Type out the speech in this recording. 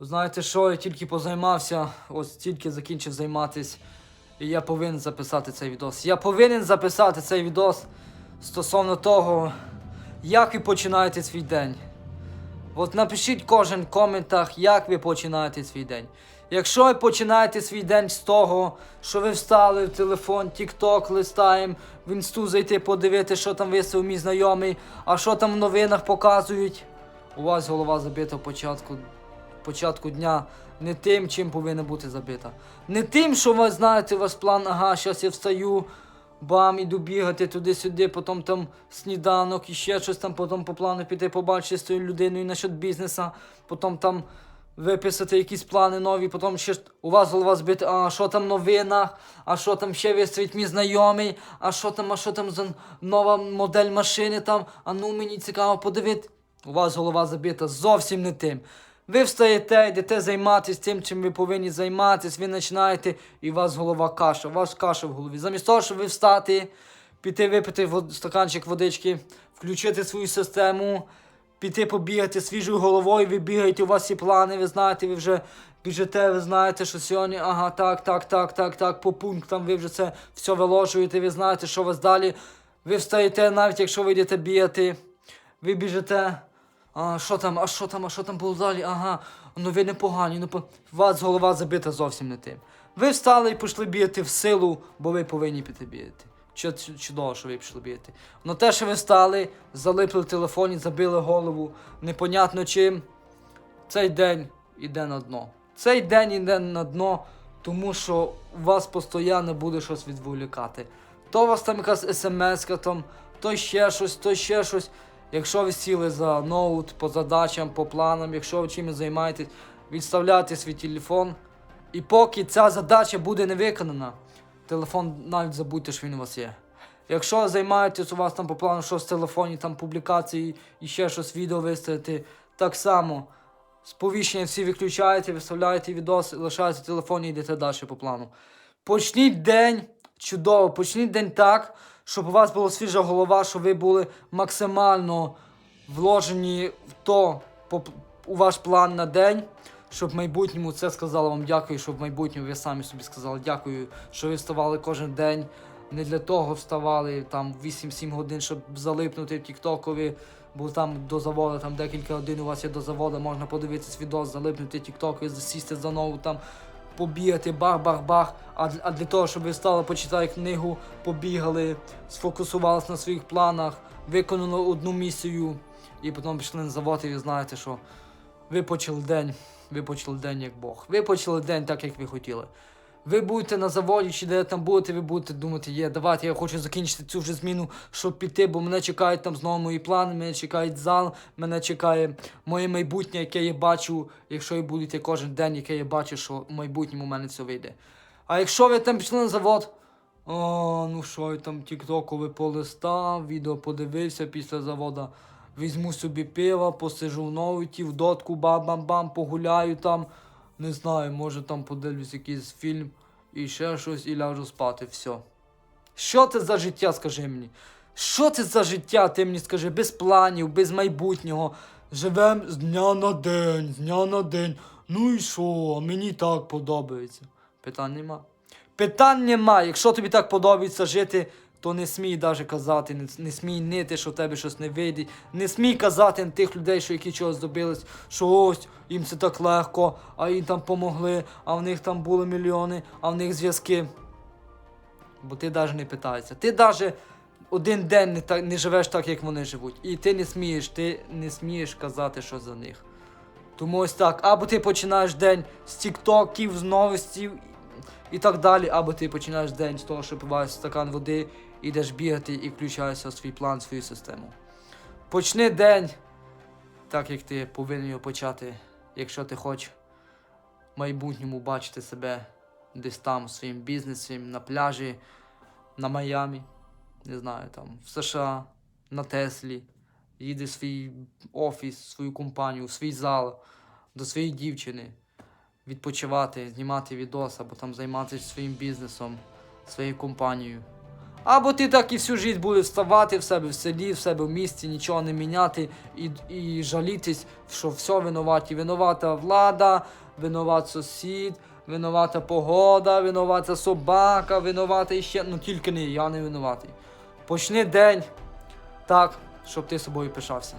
Знаєте що, я тільки позаймався, ось тільки закінчив займатися. І я повинен записати цей відос. Я повинен записати цей відос стосовно того, як ви починаєте свій день. От напишіть кожен в коментах, як ви починаєте свій день. Якщо ви починаєте свій день з того, що ви встали в телефон, TikTok листаємо, в інсту зайти подивитися, що там висив мій знайомий, а що там в новинах показують, у вас голова забита в початку, початку дня не тим, чим повинна бути забита. Не тим, що ви знаєте, у вас план, ага, зараз я встаю, бам, іду бігати туди-сюди, потім там сніданок і ще щось там, потім по плану піти побачити з тою людиною насчет бізнеса, потім там виписати якісь плани нові, потім ще у вас голова збита, а що там в новинах, а що там ще виставить мій знайомий, а що там, а що там за нова модель машини там, а ну мені цікаво подивити. У вас голова забита зовсім не тим. Ви встаєте, йдете займатися тим, чим ви повинні займатися, ви починаєте, і у вас голова каша, у вас каша в голові. Замість того, щоб ви встати, піти випити стаканчик водички, включити свою систему, піти побігати свіжою головою, ви бігаєте, у вас є плани, ви знаєте, ви вже біжите, ви знаєте, що сьогодні, ага, так, так, так, так, так, по пунктам ви вже це все виложуєте, ви знаєте, що у вас далі. Ви встаєте, навіть якщо ви йдете бігати, ви біжите. А що там, а що там, а що там було далі? Ага, новини погані, ну по... вас голова забита зовсім не тим. Ви встали і пішли бігати в силу, бо ви повинні піти бігати. Чу- чу- Чудово, що ви пішли бігати. Ну те, що ви встали, залипли в телефоні, забили голову, непонятно чим. Цей день іде на дно. Цей день іде на дно, тому що у вас постійно буде щось відволікати. То у вас там якась смс, там, то ще щось, то ще щось. Якщо ви сіли за ноут по задачам, по планам, якщо ви чимось займаєтесь, відставляйте свій телефон. І поки ця задача буде не виконана, телефон навіть забудьте, що він у вас є. Якщо займаєтесь у вас там по плану щось в телефоні, там публікації і ще щось відео виставити, так само сповіщення всі виключаєте, виставляєте відос, лишаєте в телефоні і йдете далі по плану. Почніть день чудово, почніть день так, щоб у вас була свіжа голова, щоб ви були максимально вложені в то, у ваш план на день, щоб в майбутньому це сказала вам дякую, щоб в майбутньому ви самі собі сказали дякую, що ви вставали кожен день. Не для того вставали там 8-7 годин, щоб залипнути в Тіктокові, бо там до заводу, там декілька годин у вас є до заводу, можна подивитися відос, залипнути Тіктокові, засісти за нову там, побігати, бах-бах-бах. А, для- того, щоб ви встали, почитали книгу, побігали, сфокусувалися на своїх планах, виконали одну місію і потім пішли на завод, і ви знаєте, що ви почали день, ви почали день як Бог. Ви почали день так, як ви хотіли. Ви будете на заводі, чи де там будете, ви будете думати, є, давайте я хочу закінчити цю вже зміну, щоб піти, бо мене чекають там знову мої плани, мене чекає зал, мене чекає моє майбутнє, яке я бачу, якщо ви будете кожен день, яке я бачу, що в майбутньому в мене це вийде. А якщо ви там пішли на завод, о, ну що я там тіктоковий полистав, відео подивився після завода. Візьму собі пива, посижу в ноуті, в дотку, бам-бам-бам, погуляю там. Не знаю, може там подивлюсь якийсь фільм і ще щось, і ляжу спати, все. Що це за життя, скажи мені? Що це за життя, ти мені скажи, без планів, без майбутнього. Живем з дня на день, з дня на день. Ну і що, мені так подобається. Питань нема. Питань нема. Якщо тобі так подобається жити, то не смій навіть казати, не, не смій нити, що в тебе щось не вийде. Не смій казати на тих людей, що які чогось добились, що ось їм це так легко, а їм там помогли, а в них там були мільйони, а в них зв'язки. Бо ти навіть не питаєшся. Ти навіть один день не, так, не живеш так, як вони живуть. І ти не смієш, ти не смієш казати, що за них. Тому ось так. Або ти починаєш день з тіктоків, з новостів і так далі, або ти починаєш день з того, що пиваєш стакан води, йдеш бігати і включаєшся в свій план, в свою систему. Почни день так, як ти повинен його почати, якщо ти хочеш в майбутньому бачити себе десь там в своїм бізнесі, на пляжі, на Майамі, не знаю, там, в США, на Теслі, їде в свій офіс, свою компанію, в свій зал, до своєї дівчини, відпочивати, знімати відос або там займатися своїм бізнесом, своєю компанією. Або ти так і всю життя будеш вставати в себе в селі, в себе в місті, нічого не міняти і, і жалітись, що все винуваті. Винувата влада, винуват сусід, винувата погода, винувата собака, винувата іще. Ну тільки не я не винуватий. Почни день так, щоб ти собою пишався.